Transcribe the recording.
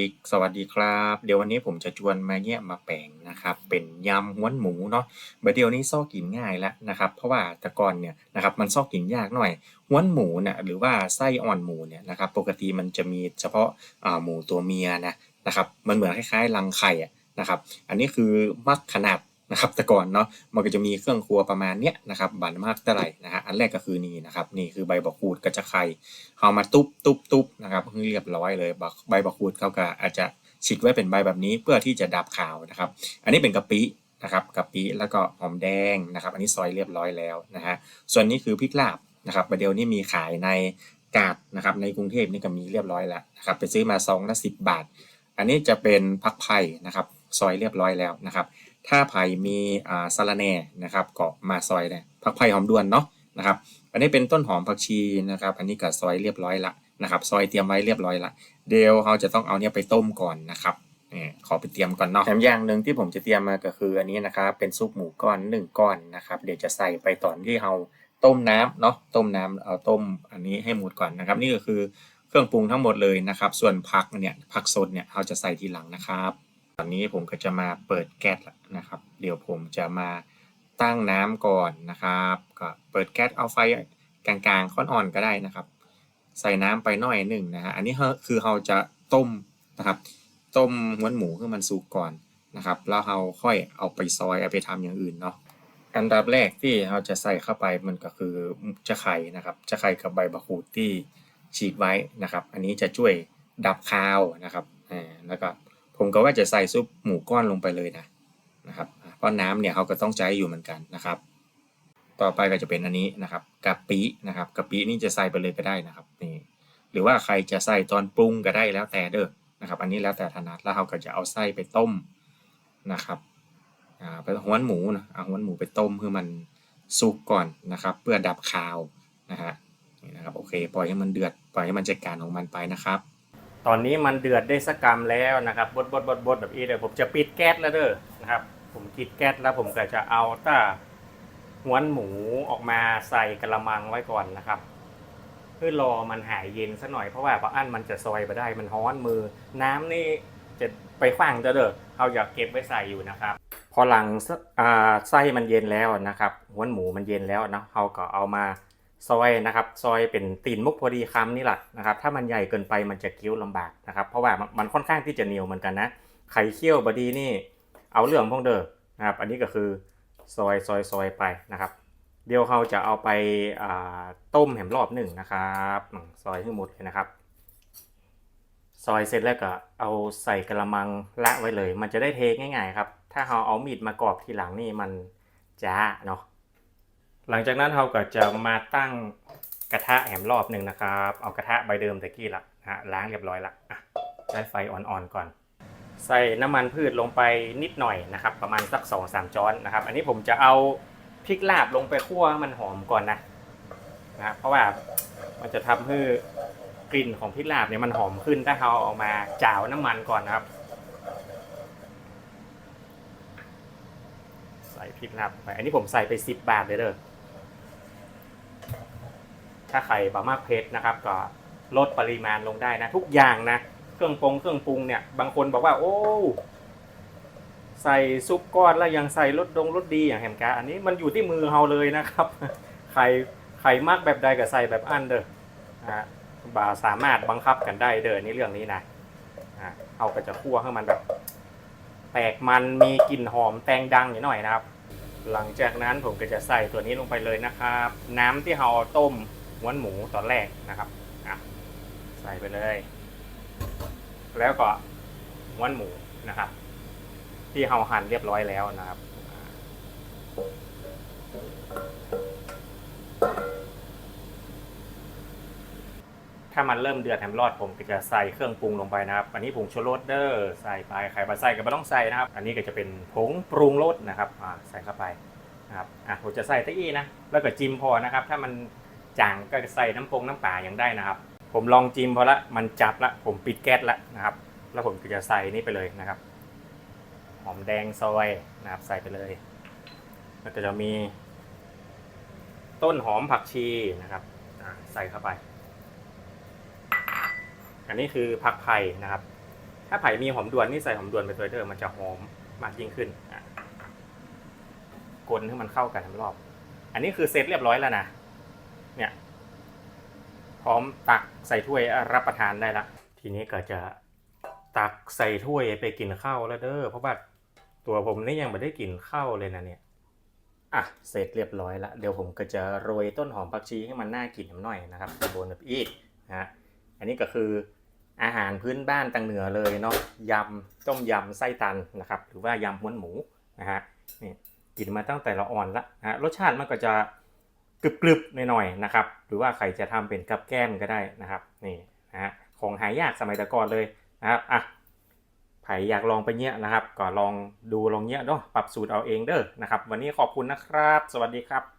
อีกสวัสดีครับ เดี๋ยววันนี้ผมจะชวนมาแยมาแปลงนะครับ เป็นยำห้วนหมูเนาะบัดเดี๋ยวนี้ซอกกินง่ายแล้วนะครับ เพราะว่าแต่ก่อนเนี่ยนะครับมันซอกกินยากหน่อยห้วนหมูเนี่ยหรือว่าไส้อ่อนหมูเนี่ยนะครับปกติมันจะมีเฉพาะหมูตัวเมียนะนะครับมันเหมือนคล้ายๆรังไข่นะครับ อันนี้คือมักขนาด นะครับแต่ก่อนเนาะมันก็จะมีเครื่องครัวประมาณเนี้ยนะครับบันมากเท่าไหร่นะฮะอันแรกก็คือนี่นะครับนี่คือใบบักขูดกระจะไข่เอามาตุ๊บตุ๊บตุ๊บนะครับเพิ่งเรียบร้อยเลยใบบักขูดเขาก็อาจจะฉีกไว้เป็นใบแบบนี้เพื่อที่จะดับขาวนะครับ อันนี้เป็นกะปินะครับกะปิแล้วก็หอมแดงนะครับ อันนี้ซอยเรียบร้อยแล้วนะฮะส่วนนี้คือพริกลาบนะครับประเดี๋ยวนี้มีขายในกาดนะครับในกรุงเทพนี่ก็มีเรียบร้อยแล้วนะครับไปซื้อมาซองละสิบบาท อันนี้จะเป็นพักไผ่นะครับซอยเรียบร้อยแล้วนะครับ ถ้าไผ่มีอ่าสะระแหน่นะครับก็มาซอยเนี่ยผักไผ่หอมด้วนเนาะนะครับ อันนี้เป็นต้นหอมผักชีนะครับ อันนี้ก็ซอยเรียบร้อยละนะครับ ซอยเตรียมไว้เรียบร้อยละเดี๋ยวเราจะต้องเอาเนี่ยไปต้มก่อนนะครับนี่ขอไปเตรียมก่อนเนาะแถมอย่างหนึ่งที่ผมจะเตรียมมาก็คืออันนี้นะครับเป็นซุปหมูก้อนหนึ่งก้อนนะครับเดี๋ยวจะใส่ไปตอนที่เราต้มน้ำเนาะต้มน้ำเอาต้มอันนี้ให้หมดก่อนนะครับ นี่ก็คือเครื่องปรุงทั้งหมดเลยนะครับ ส่วนผักเนี่ยผักสดเนี่ยเราจะใส่ทีหลังนะครับ ตอนนี้ผมก็จะมาเปิดแก๊สแล้วนะครับ เดี๋ยวผมจะมาตั้งน้ำก่อนนะครับก็เปิดแก๊สเอาไฟกลางๆ ค่อนอ่อนก็ได้นะครับ ใส่น้ำไปหน่อยหนึ่งนะฮะอันนี้คือเราจะต้มนะครับ ต้มหัวหมูให้มันสุกก่อนนะครับ แล้วเราค่อยเอาไปซอยเอาไปทำอย่างอื่นเนาะอันดับแรกที่เราจะใส่เข้าไปมันก็คือจะไข่นะครับ จะไข่กับใบมะกรูดที่ฉีกไว้นะครับ อันนี้จะช่วยดับคาวนะครับอ่าแล้วก็ ผมก็ว่าจะใส่ซุปหมูก้อนลงไปเลยนะนะครับเพราะน้ำเนี่ยเขาก็ต้องใช้อยู่เหมือนกันนะครับ ต่อไปก็จะเป็นอันนี้นะครับกะปินะครับกะปินี่จะใส่ไปเลยก็ได้นะครับนี่หรือว่าใครจะใส่ตอนปรุงก็ได้แล้วแต่เด้อนะครับอันนี้แล้วแต่ถนัดแล้วเราก็จะเอาไส้ไปต้มนะครับอ่าไปห้วนหมูนะเอาห้วนหมูไปต้มเพื่อมันสุกก่อนนะครับ เพื่อดับคาวนะฮะนี่นะครับโอเคปล่อยให้มันเดือดปล่อยให้มันจัดการของมันไปนะครับ ตอนนี้มันเดือดได้สักกรรมแล้วนะครับบดบดบดบดแบบนี้เดี๋ยวผมจะปิดแก๊สแล้วเด้อนะครับ ผมปิดแก๊สแล้วผมก็จะเอาต้าห้วนหมูออกมาใส่กระมังไว้ก่อนนะครับเพื่อรอมันหายเย็นสักหน่อยเพราะว่าพออั้นมันจะซอยไปได้มันฮ้อนมือ น้ำนี่จะไปฟังจะเด้อเอาอยากเก็บไว้ใส่อยู่นะครับ พอหลังซ่าไส้มันเย็นแล้วนะครับห้วนหมูมันเย็นแล้วนะเราก็เอามา ซอยนะครับซอยเป็นตีนมุกพอดีคำนี่แหละนะครับถ้ามันใหญ่เกินไปมันจะเคี้ยวลำบากนะครับเพราะว่ามันค่อนข้างที่จะเหนียวเหมือนกันนะไข่เคี่ยวบดีนี่เอาเรื่องพงเด้อนะครับอันนี้ก็คือซอยซอยซอยไปนะครับ เดี๋ยวเขาจะเอาไปาต้มแหมรอบหนึ่งนะครับซอยให้หมดเลยนะครับ ซอยเสร็จแล้วก็เอาใส่กระมังละไว้เลย มันจะได้เทง่ายๆครับถ้าเราเอามีดมากรอบทีหลังนี่มันจ้าเนาะ หลังจากนั้นเราก็จะมาตั้งกระทะแหมรอบหนึ่งนะครับ เอากระทะใบเดิมตะกี้ละฮะล้างเรียบร้อยละใช้ไฟอ่อนๆก่อน ใส่น้ำมันพืชลงไปนิดหน่อยนะครับ ประมาณสัก2อสามช้อนนะครับ อันนี้ผมจะเอาพริกลาบลงไปคั่วมันหอมก่อนนะนะเพราะว่ามันจะทำให้กลิ่นของพริกลาบเนี่ยมันหอมขึ้นถ้าเราเอามาจ่าวน้ำมันก่อนนะครับ ใส่พริกลาบไป อันนี้ผมใส่ไป 10 บาทเลยเด้อ ถ้าใครบะมากเผ็ดนะครับ ก็ลดปริมาณลงได้นะ ทุกอย่างนะเครื่องปรุงเครื่องปรุงเนี่ยบางคนบอกว่า โอ้ใส่ซุปก้อนแล้วยังใส่รสดงรสดีอย่างแฮมกาอันนี้มันอยู่ที่มือเราเลยนะครับใครใครมากแบบใดก็ใส่แบบอันเด้อนะฮะบาสามารถบังคับกันได้เด้อนี่เรื่องนี้นะอะเอาก็จะคั่วให้มันแบบ แตกมันมีกลิ่นหอมแตงดังนิดหน่อยนะครับ หลังจากนั้นผมก็จะใส่ตัวนี้ลงไปเลยนะครับ น้ำที่เราต้ม ม้วนหมูตอนแรกนะครับอะใส่ไปเลย แล้วก็ม้วนหมูนะครับ ที่เราหั่นเรียบร้อยแล้วนะครับถ้ามันเริ่มเดือดแถมรอดผมก็จะใส่เครื่องปรุงลงไปนะครับ อันนี้ผงชูรสเด้อใส่ไปใครมาใส่ก็ไม่ต้องใส่นะครับ อันนี้ก็จะเป็นผงปรุงรสนะครับใส่เข้าไปนะครับอะผมจะใส่ตะอี้นะแล้วก็จิ้มพอนะครับ ถ้ามัน จางก็ใส่น้ำปงน้ำป่าอย่างได้นะครับ ผมลองจิ้มพอละมันจับละผมปิดแก๊สละนะครับ แล้วผมก็จะใส่นี่ไปเลยนะครับ หอมแดงซอยนะครับใส่ไปเลยแล้วก็จะมี ต้นหอมผักชีนะครับใส่เข้าไป อันนี้คือผักไผ่นะครับ ถ้าไผ่มีหอมด่วนนี่ใส่หอมด่วนไปตัวเดิมมันจะหอมมากยิ่งขึ้นกลนให้มันเข้ากันทั้งรอบ อันนี้คือเซตเรียบร้อยแล้วนะ เนี่ย พร้อมตักใส่ถ้วยรับประทานได้ละ ทีนี้ก็จะตักใส่ถ้วยไปกินข้าวแล้วเด้อเพราะว่าตัวผมนี่ยังไม่ได้กินข้าวเลยนะเนี่ยอะเสร็จเรียบร้อยละเดี๋ยวผมก็จะโรยต้นหอมผักชีให้มันน่ากินหน่อยนะครับบนแบบอีกนะฮะอันนี้ก็คืออาหารพื้นบ้านตังเหนือเลยเนาะยำต้มยำไส้ตันนะครับ หรือว่ายำม้วนหมูนะฮะนี่กินมาตั้งแต่ละอ่อนละนะฮะรสชาติมันก็จะ กรึบๆหน่อยๆนะครับ หรือว่าใครจะทำเป็นกับแก้มก็ได้นะครับนี่นะฮะของหายากสมัยแต่ก่อนเลยนะครับอะใครอยากลองไปเนี้ยนะครับ ก็ลองดูลองเนี้ยเนาะปรับสูตรเอาเองเด้อนะครับ วันนี้ขอบคุณนะครับ สวัสดีครับ